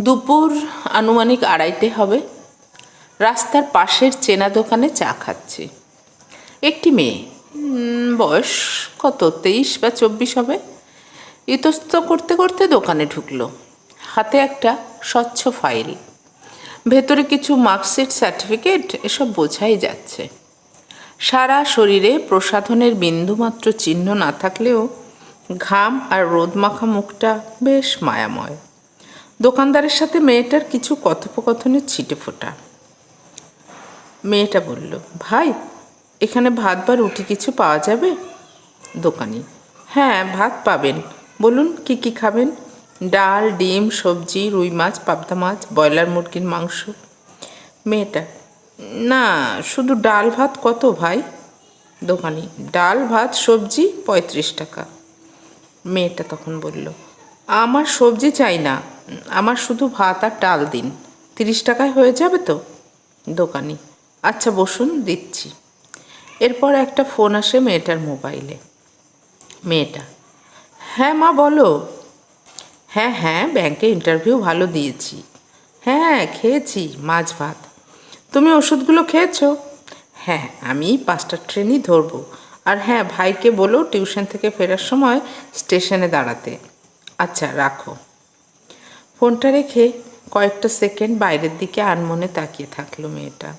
দুপুর আনুমানিক আড়াইটে হবে। রাস্তার পাশের চেনা দোকানে চা খাচ্ছি। একটি মেয়ে বয়স কত, তেইশ বা চব্বিশ হবে, ইতস্ত করতে করতে দোকানে ঢুকলো। হাতে একটা স্বচ্ছ ফাইল। ভেতরে কিছু মার্কশিট, সার্টিফিকেট, এসব বোঝাই যাচ্ছে। সারা শরীরে প্রসাধনের বিন্দুমাত্র চিহ্ন না থাকলেও ঘাম আর রোদ মাখা মুখটা বেশ মায়াময়। দোকানদারের সাথে মেয়েটার কিছু কথোপকথনের ছিটে ফোটা। মেয়েটা বলল, ভাই, এখানে ভাত বা রুটি কিছু পাওয়া যাবে? দোকানি হ্যাঁ ভাত পাবেন। বলুন, কি কি খাবেন? ডাল, ডিম, সবজি, রুই মাছ, পাবদা মাছ, ব্রয়লার, মুরগির মাংস। মেয়েটা, না, শুধু ডাল ভাত কত ভাই? দোকানি, ডাল, ভাত, সবজি পঁয়ত্রিশ টাকা। মেয়েটা তখন বলল, আমার সবজি চাই না। আমার শুধু ভাত আর ডাল দিন। তিরিশ টাকায় হয়ে যাবে তো? দোকানি। আচ্ছা বসুন, দিচ্ছি। এরপর একটা ফোন আসে মেয়েটার মোবাইলে। মেয়েটা হ্যাঁ মা, বলো। হ্যাঁ হ্যাঁ ব্যাংকে ইন্টারভিউ ভালো দিয়েছি। হ্যাঁ খেয়েছি, মাছ, ভাত। তুমি ওষুধগুলো খেয়েছো? হ্যাঁ আমি পাঁচটার ট্রেনই ধরবো। আর হ্যাঁ ভাইকে বলো টিউশন থেকে ফেরার সময় স্টেশনে দাঁড়াতে। আচ্ছা রাখো। ফোনটা রেখে কয়েকটা সেকেন্ড বাইরের দিকে আনমনে তাকিয়ে থাকল মেয়েটা।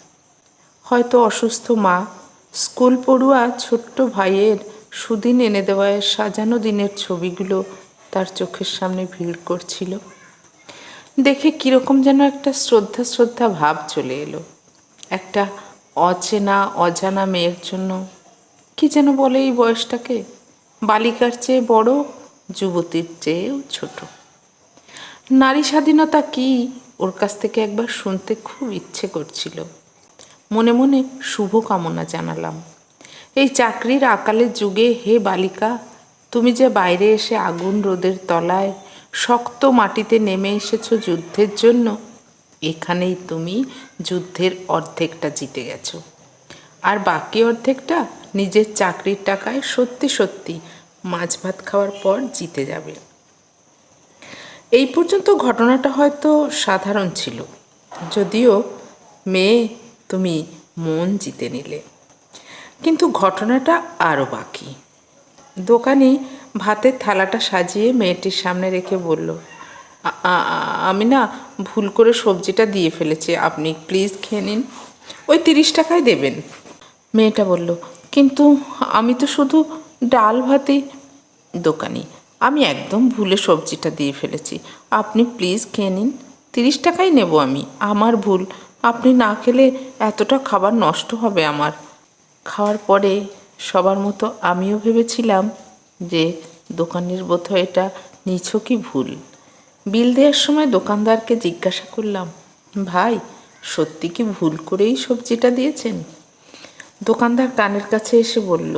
হয়তো অসুস্থ মা, স্কুল পড়ুয়া ছোট্ট ভাইয়ের সুদিন এনে দেওয়ায় সাজানো দিনের ছবিগুলো তার চোখের সামনে ভিড় করছিল। দেখে কীরকম যেন একটা শ্রদ্ধা শ্রদ্ধা ভাব চলে এলো। একটা অচেনা, অজানা মেয়ের জন্য। কি যেন বলে এই বয়সটাকে? বালিকার চেয়ে বড়, যুবতীর চেয়েও ছোট। নারী স্বাধীনতা কি? ওর কাছ থেকে একবার শুনতে খুব ইচ্ছে করছিল। মনে মনে শুভ কামনা জানালাম। এই চাকরির আকালের যুগে হে বালিকা, তুমি যে বাইরে এসে আগুন রোদের তলায় শক্ত মাটিতে নেমে এসেছ যুদ্ধের জন্য, এখানেই তুমি যুদ্ধের অর্ধেকটা জিতে গেছো। আর বাকি অর্ধেকটা নিজের চাকরির টাকায় সত্যি সত্যি মাছ ভাত খাওয়ার পর জিতে যাবে। এই পর্যন্ত ঘটনাটা হয়তো সাধারণ ছিল। যদিও মেয়ে তুমি মন জিতে নিলে। কিন্তু ঘটনাটা আরও বাকি। দোকানি ভাতের থালাটা সাজিয়ে মেয়েটির সামনে রেখে বলল, "আ- আ- আ- আমি না ভুল করে সবজিটা দিয়ে ফেলেছি, আপনি প্লিজ খেয়ে নিন। ওই তিরিশ টাকায় দেবেন। মেয়েটা বলল, কিন্তু আমি তো শুধু ডাল ভাতেই দোকানি আমি একদম ভুলে সবজিটা দিয়ে ফেলেছি। আপনি প্লিজ খেয়ে নিন। তিরিশ টাকাই নেব আমি। আমার ভুল। আপনি না খেলে এতটা খাবার নষ্ট হবে আমার। খাওয়ার পরে সবার মতো আমিও ভেবেছিলাম যে দোকানের বোধহয় এটা নিছকই ভুল। বিল দেওয়ার সময় দোকানদারকে জিজ্ঞাসা করলাম, ভাই, সত্যি কি ভুল করেই সবজিটা দিয়েছেন? দোকানদার কানের কাছে এসে বলল,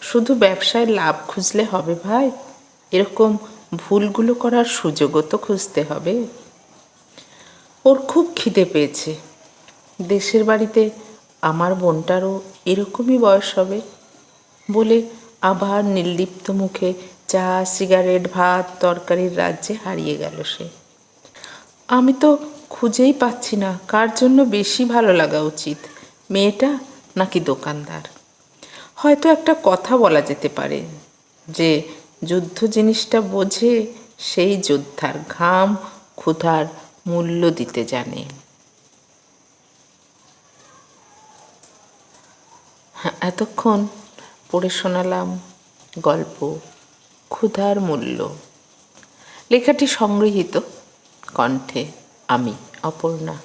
শুধু ব্যবসায় লাভ খুঁজলে হবে ভাই। এরকম ভুলগুলো করার সুযোগও তো খুঁজতে হবে। ওর খুব খিদে পেয়েছে। দেশের বাড়িতে আমার বোনটারও এরকমই বয়স হবে বলে আবার নির্লিপ্ত মুখে চা, সিগারেট, ভাত তরকারির রাজ্যে হারিয়ে গেল সে। আমি তো খুঁজেই পাচ্ছি না কার জন্য বেশি ভালো লাগা উচিত, মেয়েটা নাকি দোকানদার। হয়তো একটা কথা বলা যেতে পারে যে যুদ্ধ জিনিসটা বোঝে সেই যোদ্ধার ঘাম ক্ষুধার মূল্য দিতে জানে। হ্যাঁ, এতক্ষণ পড়ে শোনালাম গল্প ক্ষুধার মূল্য। লেখাটি সংগৃহীত কণ্ঠে আমি অপর্ণা।